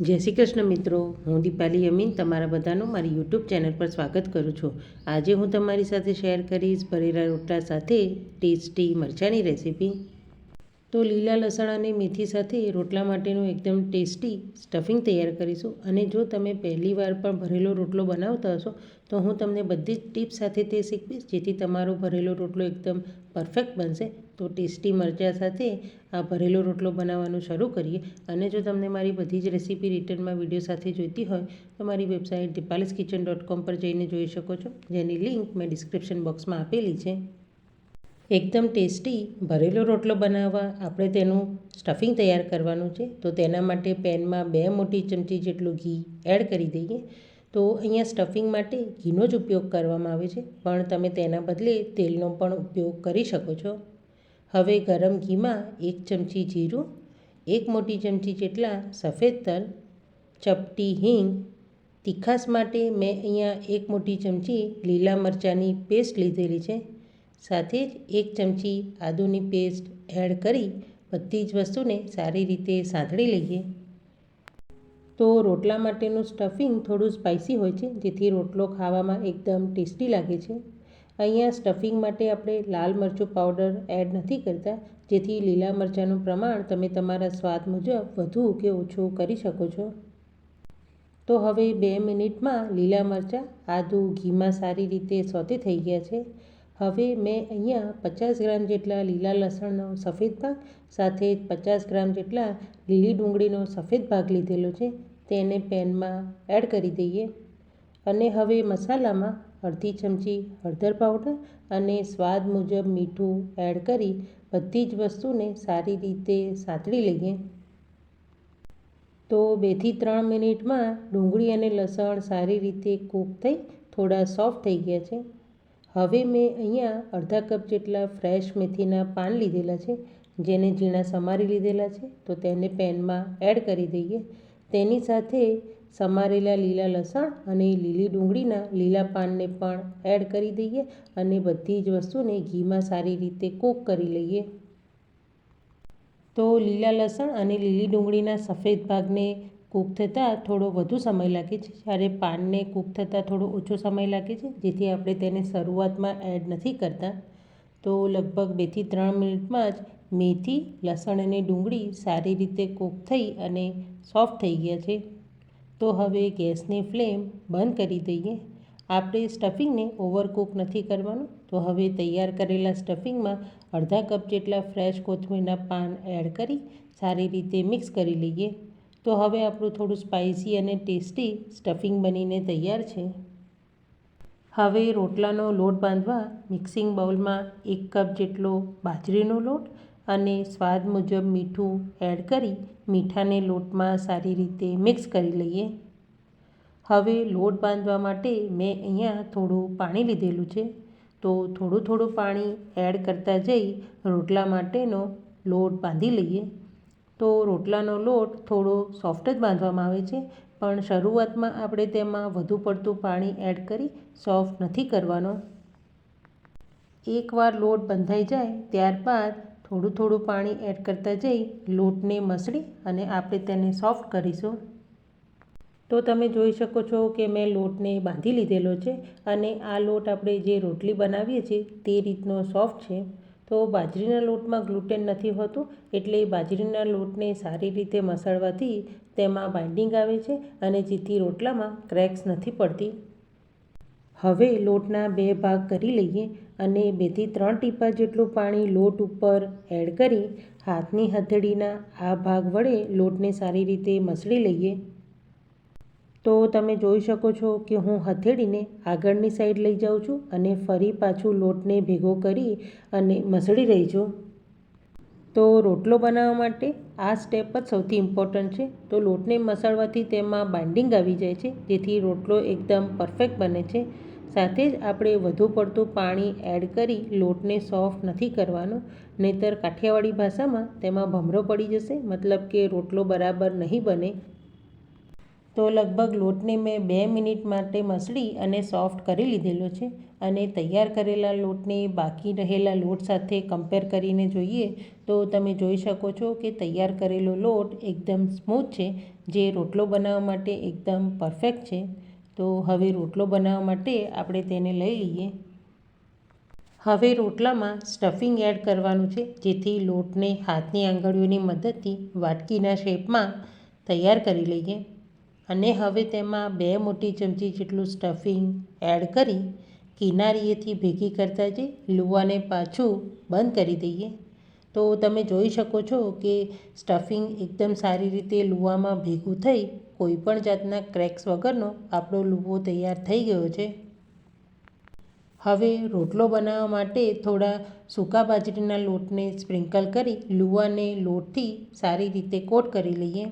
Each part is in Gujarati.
જય શ્રી કૃષ્ણ મિત્રો. હું દીપાલી અમીન તમારા બધાનું મારી યુટ્યુબ ચેનલ પર સ્વાગત કરું છું. આજે હું તમારી સાથે શેર કરીશ ભરેલા રોટલા સાથે ટેસ્ટી મરચાંની રેસીપી. તો લીલા લસણ અને મેથી સાથે રોટલા માટેનું એકદમ ટેસ્ટી સ્ટફિંગ તૈયાર કરીશું. અને જો તમે પહેલીવાર પણ ભરેલો રોટલો બનાવતા હશો, તો હું તમને બધી જ ટીપ સાથે તે શીખવીશ, જેથી તમારો ભરેલો રોટલો એકદમ પરફેક્ટ બનશે. તો ટેસ્ટી મરચાં સાથે આ ભરેલો રોટલો બનાવવાનું શરૂ કરીએ. અને જો તમને મારી બધી જ રેસીપી રિટર્નમાં વીડિયો સાથે જોઈતી હોય, તો મારી વેબસાઇટ દીપાલિસ કિચન ડોટ કોમ પર જઈને જોઈ શકો છો. જેની લિંક મેં ડિસ્ક્રિપ્શન બોક્સમાં આપેલી છે. એકદમ ટેસ્ટી ભરેલો રોટલો બનાવવા. આપણે તેનું સ્ટફિંગ તૈયાર કરવાનું છે. તો તેના માટે પેનમાં બે મોટી ચમચી જેટલું ઘી એડ કરી દઈએ. તો અહીંયા સ્ટફિંગ માટે ઘીનો જ ઉપયોગ કરવામાં આવે છે. પણ તમે તેના બદલે તેલનો પણ ઉપયોગ કરી શકો છો. હવે ગરમ ઘીમાં એક ચમચી જીરું, એક મોટી ચમચી જેટલા સફેદ તલ, ચપટી હિંગ, તીખાસ માટે મેં અહીંયા એક મોટી ચમચી લીલા મરચાંની પેસ્ટ લીધેલી છે. સાથે જ એક ચમચી આદુની પેસ્ટ એડ કરી બધી જ વસ્તુને સારી રીતે સાંતળી લઈએ. તો રોટલા માટેનું સ્ટફિંગ થોડું સ્પાઇસી હોય છે, જેથી રોટલો ખાવામાં એકદમ ટેસ્ટી લાગે છે. અહીંયા સ્ટફિંગ માટે આપણે લાલ મરચું પાવડર એડ નથી કરતા, જેથી લીલા મરચાંનું પ્રમાણ તમે તમારા સ્વાદ મુજબ વધુ કે ઓછું કરી શકો છો. તો હવે બે મિનિટમાં લીલા મરચાં, આદુ, ઘીમાં સારી રીતે સોતે થઈ ગયા છે. હવે મેં અહીંયા પચાસ ગ્રામ જેટલા લીલા લસણનો સફેદ ભાગ સાથે પચાસ ગ્રામ જેટલા લીલી ડુંગળીનો સફેદ ભાગ લીધેલો છે, તેને પેનમાં એડ કરી દઈએ. અને હવે મસાલામાં અડધી ચમચી હળદર પાવડર અને સ્વાદ મુજબ મીઠું એડ કરી બધી જ વસ્તુને સારી રીતે સાંતળી લઈએ. તો બેથી ત્રણ મિનિટમાં ડુંગળી અને લસણ સારી રીતે કૂક થઈ થોડા સોફ્ટ થઈ ગયા છે. હવે મેં અહીંયા અડધા કપ જેટલા ફ્રેશ મેથીના પાન લીધેલા છે, જેને ઝીણા સમારી લીધેલા છે, તો તેને પેનમાં એડ કરી દઈએ. તેની સાથે સમારેલા લીલા લસણ અને લીલી ડુંગળીના લીલા પાનને પણ એડ કરી દઈએ અને બધી જ વસ્તુને ઘીમાં સારી રીતે કૂક કરી લઈએ. તો લીલા લસણ અને લીલી ડુંગળીના સફેદ ભાગને કૂક થતાં થોડો વધુ સમય લાગે છે. જ્યારે પાનને કૂક થતાં થોડો ઓછો સમય લાગે છે, જેથી આપણે તેને શરૂઆતમાં એડ નથી કરતા, તો લગભગ બેથી ત્રણ મિનિટમાં જ મેથી, લસણ અને ડુંગળી સારી રીતે કૂક થઈ અને સોફ્ટ થઈ ગયા છે. તો હવે ગેસની ફ્લેમ બંધ કરી દઈએ. આપણે સ્ટફિંગને ઓવરકૂક નથી કરવાનું. તો હવે તૈયાર કરેલા સ્ટફિંગમાં અડધા કપ જેટલા ફ્રેશ કોથમીરના પાન એડ કરી સારી રીતે મિક્સ કરી લઈએ. તો હવે આપણું થોડું સ્પાઇસી અને ટેસ્ટી સ્ટફિંગ બનીને તૈયાર છે. હવે રોટલાનો લોટ બાંધવા મિક્સિંગ બાઉલમાં એક કપ જેટલો બાજરીનો લોટ અને સ્વાદ મુજબ મીઠું એડ કરી મીઠાને લોટમાં સારી રીતે મિક્સ કરી લઈએ. હવે લોટ બાંધવા માટે મેં અહીંયા થોડું પાણી લીધેલું છે. તો થોડું થોડું પાણી એડ કરતા જઈ રોટલા માટેનો લોટ બાંધી લઈએ. તો રોટલાનો લોટ થોડો સોફ્ટ જ બાંધવામાં આવે છે, પણ શરૂઆતમાં આપણે તેમાં વધુ પડતું પાણી એડ કરી સોફ્ટ નથી કરવાનો. એકવાર લોટ બંધાઈ જાય, ત્યારબાદ થોડું થોડું પાણી એડ કરતા જઈ લોટને મસળી અને આપણે તેને સોફ્ટ કરીશું. તો તમે જોઈ શકો છો કે મેં લોટને બાંધી લીધેલો છે અને આ લોટ આપણે જે રોટલી બનાવીએ છીએ તે રીતનો સોફ્ટ છે. તો બાજરીના લોટમાં ગ્લુટેન નથી હોતું એટલે બાજરીના લોટને સારી રીતે મસળવાથી તેમાં બાઇન્ડિંગ આવે છે અને જેથી રોટલામાં ક્રેક્સ નથી પડતી. હવે લોટના બે ભાગ કરી લઈએ અને બેથી ત્રણ ટીપા જેટલું પાણી લોટ ઉપર એડ કરી હાથની હથેળીના આ ભાગ વડે લોટને સારી રીતે મસળી લઈએ. તો તમે જોઈ શકો છો કે હું હથેળીને આગળની સાઈડ લઈ જાઉં છું અને ફરી પાછું લોટને ભેગો કરી અને મસળી રહી છું. તો રોટલો બનાવવા માટે આ સ્ટેપ જ સૌથી ઇમ્પોર્ટન્ટ છે. તો લોટને મસળવાથી તેમાં બાઇન્ડિંગ આવી જાય છે, જેથી રોટલો એકદમ પરફેક્ટ બને છે. સાથે જ આપણે વધુ પડતું પાણી એડ કરી લોટને સોફ્ટ નથી કરવાનો, નહીંતર કાઠિયાવાડી ભાષામાં તેમાં ભમરો પડી જશે. મતલબ કે રોટલો બરાબર નહીં બને. તો લગભગ લોટને મેં બે મિનિટ માટે મસળી અને સોફ્ટ કરી લીધેલો છે અને તૈયાર કરેલા લોટને બાકી રહેલા લોટ સાથે કમ્પેર કરીને જોઈએ તો તમે જોઈ શકો છો કે તૈયાર કરેલો લોટ એકદમ સ્મૂથ છે, જે રોટલો બનાવવા માટે એકદમ પરફેક્ટ છે. તો હવે રોટલો બનાવવા માટે આપણે તેને લઈ લઈએ. હવે રોટલામાં સ્ટફિંગ એડ કરવાનું છે, જેથી લોટને હાથની આંગળીઓની મદદથી વાટકીના શેપમાં તૈયાર કરી લઈએ. અને હવે તેમાં બે મોટી ચમચી જેટલું સ્ટફિંગ એડ કરી કિનારીએથી ભેગી કરતા જઈ લુવાને પાછું બંધ કરી દઈએ. તો તમે જોઈ શકો છો કે સ્ટફિંગ એકદમ સારી રીતે લુવામાં ભેગું થઈ કોઈપણ જાતના ક્રેક્સ વગરનો આપણો લુવો તૈયાર થઈ ગયો છે. હવે રોટલો બનાવવા માટે થોડા સૂકા બાજરીના લોટને સ્પ્રિંકલ કરી લુવાને લોટથી સારી રીતે કોટ કરી લઈએ.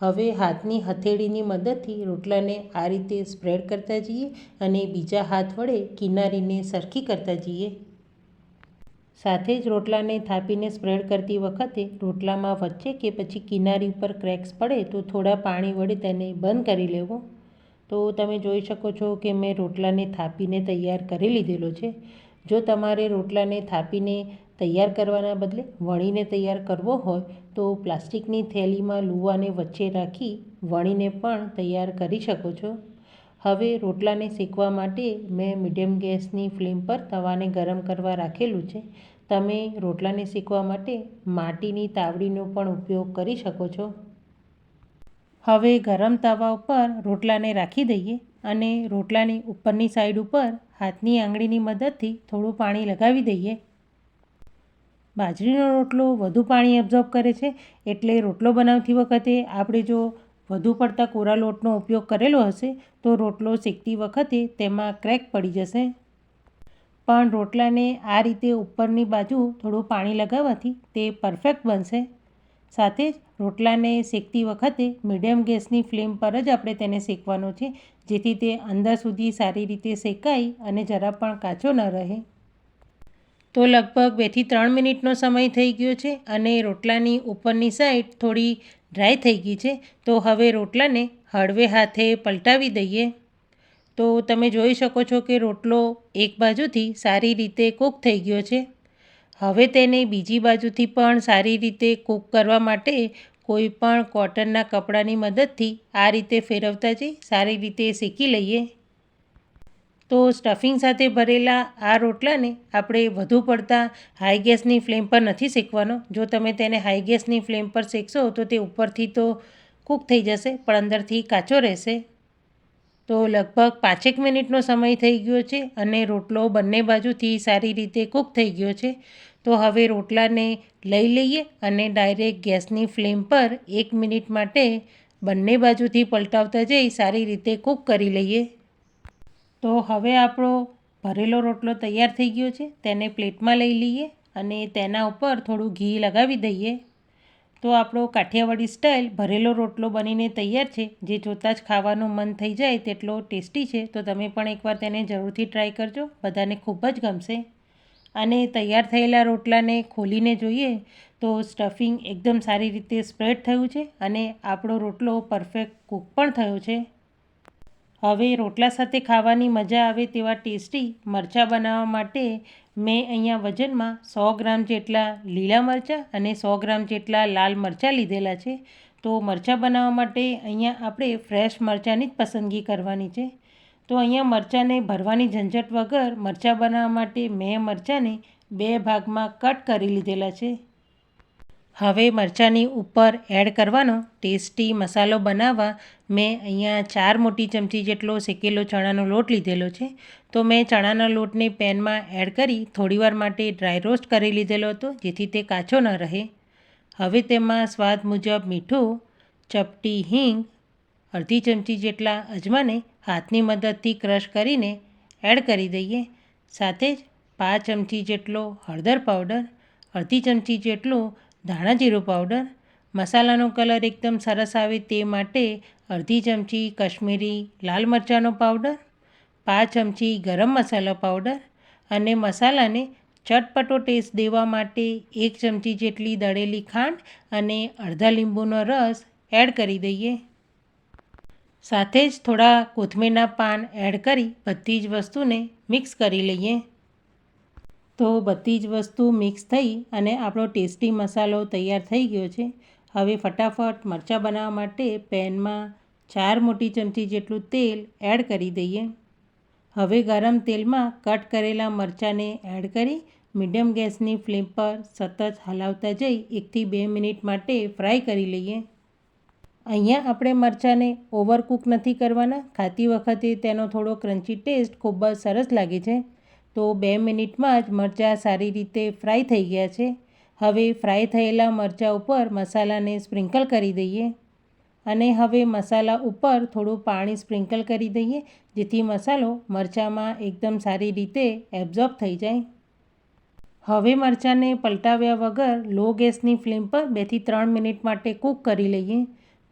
હવે હાથની હથેળીની મદદથી રોટલાને આ રીતે સ્પ્રેડ કરતા જઈએ અને બીજા હાથ વડે કિનારીને સરખી કરતા જઈએ. સાથે જ રોટલાને થાપીને સ્પ્રેડ કરતી વખતે રોટલામાં વચ્ચે કે પછી કિનારી ઉપર ક્રેક્સ પડે તો થોડા પાણી વડે તેને બંધ કરી લેવો. તો તમે જોઈ શકો છો કે મેં રોટલાને થાપીને તૈયાર કરી લીધેલો છે. જો તમારે રોટલાને થાપીને તૈયાર કરવાના બદલે વણીને તૈયાર કરવો હોય, તો પ્લાસ્ટિકની થેલીમાં લુવાને વચ્ચે રાખી વણીને પણ તૈયાર કરી શકો છો. હવે રોટલાને શેકવા માટે મેં મીડિયમ ગેસની ફ્લેમ પર તવાને ગરમ કરવા રાખેલું છે. તમે રોટલાને શેકવા માટે માટીની તાવડીનો પણ ઉપયોગ કરી શકો છો. હવે ગરમ તવા ઉપર રોટલાને રાખી દઈએ. અને રોટલાની ઉપરની સાઈડ ઉપર હાથની આંગળીની મદદથી થોડું પાણી લગાવી દઈએ. બાજરીનો રોટલો વધુ પાણી એબ્ઝોર્બ કરે છે એટલે રોટલો બનાવતી વખતે આપણે જો વધુ પડતા કોરા લોટનો ઉપયોગ કરેલો હશે તો રોટલો શેકતી વખતે તેમાં ક્રેક પડી જશે. પણ રોટલાને આ રીતે ઉપરની બાજુ થોડું પાણી લગાવવાથી તે પરફેક્ટ બનશે. સાથે જ રોટલાને શેકતી વખતે મીડિયમ ગેસની ફ્લેમ પર જ આપણે તેને શેકવાનો છે, જેથી તે અંદર સુધી સારી રીતે શેકાય અને જરા પણ કાચો ન રહે. તો લગભગ બેથી ત્રણ મિનિટનો સમય થઈ ગયો છે અને રોટલાની ઉપરની સાઈડ થોડી ડ્રાય થઈ ગઈ છે, તો હવે રોટલાને હળવે હાથે પલટાવી દઈએ. તો તમે જોઈ શકો છો કે રોટલો એક બાજુથી સારી રીતે કૂક થઈ ગયો છે. હવે તેને બીજી બાજુથી પણ સારી રીતે કૂક કરવા માટે કોઈ પણ કોટનના કપડાની મદદથી આ રીતે ફેરવતા જઈ સારી રીતે શેકી લઈએ. તો સ્ટફિંગ સાથે ભરેલા આ રોટલાને આપણે વધુ પડતા હાઈ ગેસની ફ્લેમ પર નથી શેકવાનો. જો તમે તેને હાઈ ગેસની ફ્લેમ પર શેકશો તો તે ઉપરથી તો કૂક થઈ જશે, પણ અંદરથી કાચો રહેશે. તો લગભગ પાંચેક મિનિટનો સમય થઈ ગયો છે અને રોટલો બંને બાજુથી સારી રીતે કૂક થઈ ગયો છે. તો હવે રોટલાને લઈ લઈએ અને ડાયરેક્ટ ગેસની ફ્લેમ પર એક મિનિટ માટે બંને બાજુથી પલટાવતા જઈ સારી રીતે કૂક કરી લઈએ. તો હવે આપણો ભરેલો રોટલો તૈયાર થઈ ગયો છે. તેને પ્લેટમાં લઈ લઈએ અને તેના ઉપર થોડું ઘી લગાવી દઈએ. તો આપણો કાઠિયાવાડી સ્ટાઇલ ભરેલો રોટલો બનીને તૈયાર છે. જે જોતાં જ ખાવાનું મન થઈ જાય તેટલો ટેસ્ટી છે. તો તમે પણ એકવાર તેને જરૂરથી ટ્રાય કરજો. બધાને ખૂબ જ ગમશે. અને તૈયાર થયેલા રોટલાને ખોલીને જોઈએ તો સ્ટફિંગ એકદમ સારી રીતે સ્પ્રેડ થયું છે અને આપણો રોટલો પરફેક્ટ કૂક પણ થયો છે. હવે રોટલા સાથે ખાવાની મજા આવે તેવા ટેસ્ટી મરચાં બનાવવા માટે મેં અહીંયા વજનમાં સો ગ્રામ જેટલા લીલા મરચાં અને સો ગ્રામ જેટલા લાલ મરચાં લીધેલા છે. તો મરચાં બનાવવા માટે અહીંયા આપણે ફ્રેશ મરચાંની જ પસંદગી કરવાની છે. તો અહીંયા મરચાંને ભરવાની ઝંઝટ વગર મરચાં બનાવવા માટે મેં મરચાંને બે ભાગમાં કટ કરી લીધેલા છે. હવે મરચાંની ઉપર એડ કરવાનો ટેસ્ટી મસાલો બનાવવા મેં અહીંયા ચાર મોટી ચમચી જેટલો શેકેલો ચણાનો લોટ લીધેલો છે. તો મેં ચણાના લોટને પેનમાં એડ કરી થોડીવાર માટે ડ્રાય રોસ્ટ કરી લીધેલો હતો, જેથી તે કાચો ન રહે. હવે તેમાં સ્વાદ મુજબ મીઠું, ચપટી હિંગ, અડધી ચમચી જેટલા અજમાને હાથની મદદથી ક્રશ કરીને એડ કરી દઈએ. સાથે જ પાંચ ચમચી જેટલો હળદર પાવડર, અડધી ચમચી જેટલું ધાણા જીરું પાવડર મસાલાનો કલર એકદમ સરસ આવે તે માટે અડધી ચમચી કશ્મીરી લાલ મરચાંનો પાવડર પાંચ ચમચી ગરમ મસાલા પાવડર અને મસાલાને ચટપટો ટેસ્ટ દેવા માટે એક ચમચી જેટલી દળેલી ખાંડ અને અડધા લીંબુનો રસ એડ કરી દઈએ. સાથે જ થોડા કોથમીરના પાન એડ કરી બધી જ વસ્તુને મિક્સ કરી લઈએ. તો બધી જ વસ્તુ મિક્સ થઈ અને આપણો ટેસ્ટી મસાલો તૈયાર થઈ ગયો છે. હવે ફટાફટ મરચાં બનાવવા માટે પેનમાં ચાર મોટી ચમચી જેટલું તેલ એડ કરી દઈએ. હવે ગરમ તેલમાં કટ કરેલા મરચાંને એડ કરી મીડિયમ ગેસની ફ્લેમ પર સતત હલાવતા જઈ એકથી બે મિનિટ માટે ફ્રાય કરી લઈએ. અહીંયા આપણે મરચાંને ઓવરકૂક નથી કરવાના. ખાતી વખતે તેનો થોડો ક્રન્ચી ટેસ્ટ ખૂબ જ સરસ લાગે છે. તો બે મિનિટમાં જ મરચાં સારી રીતે ફ્રાય થઈ ગયા છે. હવે ફ્રાય થયેલા મરચાં ઉપર મસાલાને સ્પ્રિંકલ કરી દઈએ અને હવે મસાલા ઉપર થોડું પાણી સ્પ્રિંકલ કરી દઈએ, જેથી મસાલો મરચાંમાં એકદમ સારી રીતે એબ્ઝોર્બ થઈ જાય. હવે મરચાંને પલટાવ્યા વગર લો ગેસની ફ્લેમ પર બેથી ત્રણ મિનિટ માટે કૂક કરી લઈએ.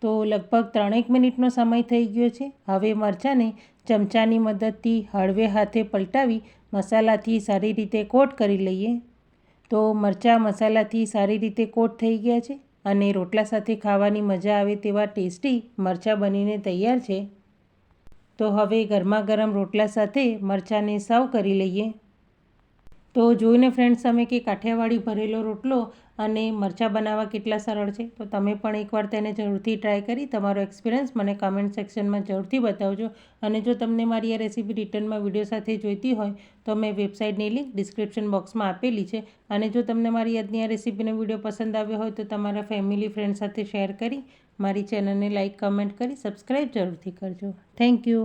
તો લગભગ ત્રણેક મિનિટનો સમય થઈ ગયો છે. હવે મરચાંને ચમચાની મદદથી હળવે હાથે પલટાવી મસાલાથી સારી રીતે કોટ કરી લઈએ. તો મરચાં મસાલાથી સારી રીતે કોટ થઈ ગયા છે અને રોટલા સાથે ખાવાની મજા આવે તેવા ટેસ્ટી મરચાં બનીને તૈયાર છે. તો હવે ગરમા ગરમ રોટલા સાથે મરચાંને સર્વ કરી લઈએ. તો જોઈને ફ્રેન્ડ્સ તમે કે કાઠિયાવાડી ભરેલો રોટલો અને મરચાં બનાવવા કેટલા સરળ છે? તો તમે પણ એકવાર તેને જરૂરથી ટ્રાય કરી તમારો એક્સપિરિયન્સ મને કમેન્ટ સેક્શનમાં જરૂરથી બતાવજો. અને જો તમને મારી આ રેસીપી રિટર્નમાં વીડિયો સાથે જોઈતી હોય, તો મેં વેબસાઇટની લિંક ડિસ્ક્રિપ્શન બોક્સમાં આપેલી છે. અને જો તમને મારી આજની આ રેસીપીનો વીડિયો પસંદ આવ્યો હોય, તો તમારા ફેમિલી ફ્રેન્ડ સાથે શેર કરી મારી ચેનલને લાઇક કમેન્ટ કરી સબસ્ક્રાઈબ જરૂરથી કરજો. Thank you